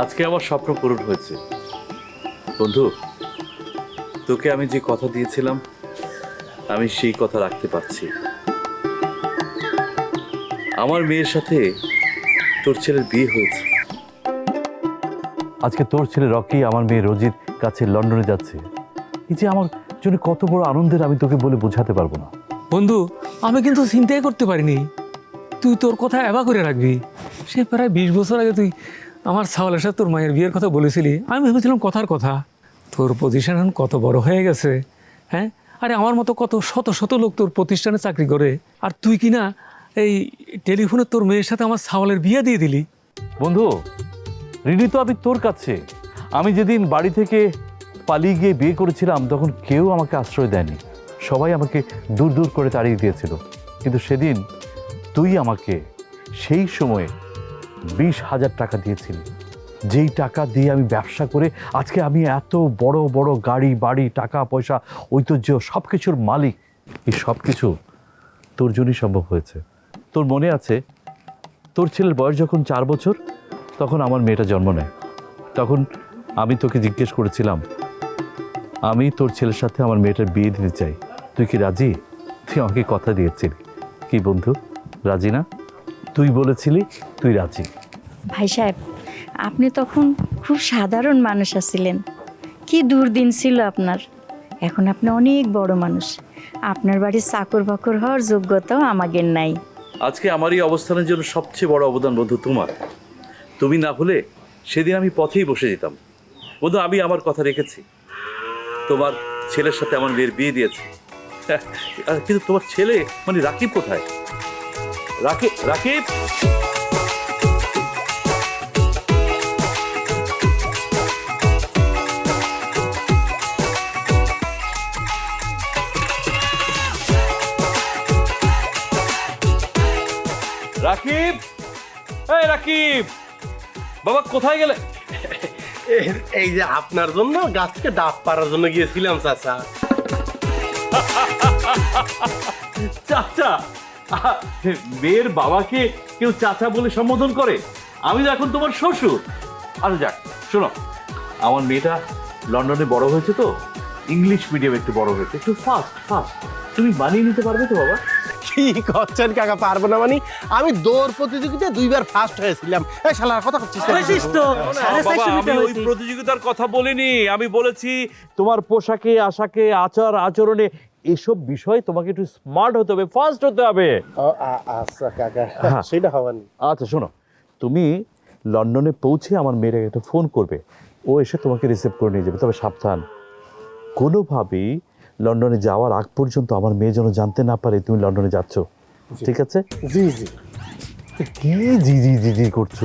আজকে আমার স্বপ্ন পূরণ হয়েছে। বন্ধু তোকে আমি যে কথা দিয়েছিলাম আমি সেই কথা রাখতে পারছি। আমার মেয়ের সাথে তোর ছেলের বিয়ে হয়েছে। আজকে তোর ছেলে রকি আমার মেয়ে রোজির কাছে লন্ডনে যাচ্ছে। এই যে আমার জন্য কত বড় আনন্দের আমি তোকে বলে বোঝাতে পারব না। বন্ধু আমি কিন্তু চিন্তাই করতে পারিনি। তুই তোর কথা এবা করে রাখবি। সে প্রায় বিশ বছর আগে তুই আমার সাওয়ালের সাথে তোর মায়ের বিয়ের কথা বলেছিলি। আমি ভেবেছিলাম কথার কথা। তোর পজিশন এখন কত বড় হয়ে গেছে হ্যাঁ? আরে আমার মতো কত শত শত লোক তোর প্রতিষ্ঠানে চাকরি করে। আর তুই কি না এই টেলিফোনে তোর মেয়ের সাথে আমার সাওয়ালের বিয়ে দিয়ে দিলি? বন্ধু, ঋণী তো আমি তোর কাছে। আমি যেদিন বাড়ি থেকে পালিয়ে গিয়ে বিয়ে করেছিলাম, তখন কেউ আমাকে আশ্রয় দেয়নি। সবাই আমাকে দূর দূর করে তাড়িয়ে দিয়েছিল। কিন্তু সেদিন তুই আমাকে সেই সময়ে বিশ হাজার টাকা দিয়েছিলি। যেই টাকা দিয়ে আমি ব্যবসা করে আজকে আমি এত বড় বড় গাড়ি, বাড়ি, টাকা, পয়সা, ঐতিহ্য সব কিছুর মালিক। এই সব কিছু তোর জন্যই সম্ভব হয়েছে। তোর মনে আছে, তোর ছেলের বয়স যখন চার বছর, তখন আমার মেয়েটা জন্ম নেয়। তখন আমি তোকে জিজ্ঞেস করেছিলাম, আমি তোর ছেলের সাথে আমার মেয়েটার বিয়ে দিতে চাই। তুই কি রাজি? তুই আমাকে কথা দিয়েছিলি। কি বন্ধু? রাজি না? তুই বলেছিলি তুই রাজি। ভাই সাহেব আপনি তখন খুব সাধারণ মানুষ আছিলেন। কি দুর্দিন ছিল আপনার। এখন আপনি অনেক বড় মানুষ। আপনার বাড়ির চাকর বাকর হওয়ার যোগ্যতাও আমাদের নাই। আজকে আমার এই অবস্থানের জন্য সবচেয়ে বড় অবদান বন্ধু তোমার। তুমি না হলে সেদিন আমি পথেই বসে যেতাম। বন্ধু আমি আমার কথা রেখেছি। তোমার ছেলের সাথে আমার মেয়ের বিয়ে দিয়েছি। আর কিন্তু তোমার ছেলে মানে রাকিব কোথায়? রাকিব রাকিব রাকিব এই রাকিব বাবা কোথায় গেলে? এই- যে আপনার জন্য গাছ থেকে ডাব পাড়ার জন্য গিয়েছিলাম চাচা। চাচা মেয়ের বাবাকে কেউ চাচা বলে সম্বোধন করে? আমি তো এখন তোমার শ্বশুর। আচ্ছা যাক শোনো আমার মেয়েটা লন্ডনে বড় হয়েছে তো ইংলিশ মিডিয়াম একটু বড় হয়েছে একটু ফাস্ট ফাস্ট তুমি মানিয়ে নিতে পারবে তো বাবা? কি করছেন কাকা পারব না মানে? আমি দৌড় প্রতিযোগিতায় দুইবার ফার্স্ট হয়েছিলাম। এই শালার কথা করছিস আমি ওই প্রতিযোগিতার কথা বলিনি। আমি বলেছি তোমার পোশাকে আশাকে আচার আচরণে এসব বিষয়ে তোমাকে একটু স্মার্ট হতে হবে ফাস্ট হতে হবে। আচ্ছা কাকা। হ্যাঁ। সেটা হবানি আচ্ছা শোনো তুমি লন্ডনে পৌঁছে আমার মেয়েটাকে একটা ফোন করবে। ও এসে তোমাকে রিসিভ করে নিয়ে যাবে। তবে সাবধান। কোনোভাবেই লন্ডনে যাওয়ার আগ পর্যন্ত আমার মেয়ে যেন জানতে না পারে তুমি লন্ডনে যাচ্ছ। ঠিক আছে? জি জি। কি জি জি জি জি করছ?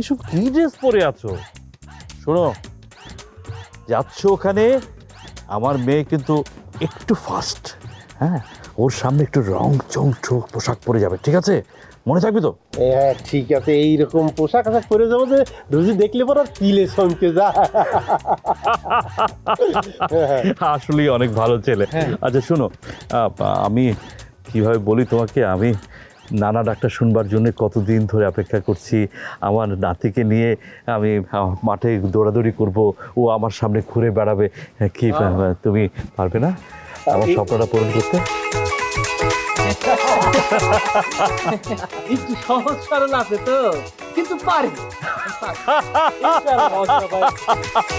এসব কি ড্রেস পরে আছো? শোনো যাচ্ছ ওখানে আমার মেয়ে কিন্তু একটু ফাস্ট হ্যাঁ? ওর সামনে একটু রং চং চোখ পোশাক পরে যাবে ঠিক আছে? মনে থাকবি তো? হ্যাঁ ঠিক আছে এইরকম পোশাক আশাক পরে যাব যে রুজি দেখলে পর তিলে চমকে যা আসলেই অনেক ভালো ছেলে। আচ্ছা শোনো আমি কীভাবে বলি তোমাকে আমি নানা ডাক্তার শুনবার জন্য কতদিন ধরে অপেক্ষা করছি। আমার নাতিকে নিয়ে আমি মাঠে দৌড়াদৌড়ি করব। ও আমার সামনে ঘুরে বেড়াবে। হ্যাঁ, কি তুমি পারবে না? আমার স্বপ্নটা পূরণ করতে। একটু সহজ সরল আছে তো। কিন্তু পারি।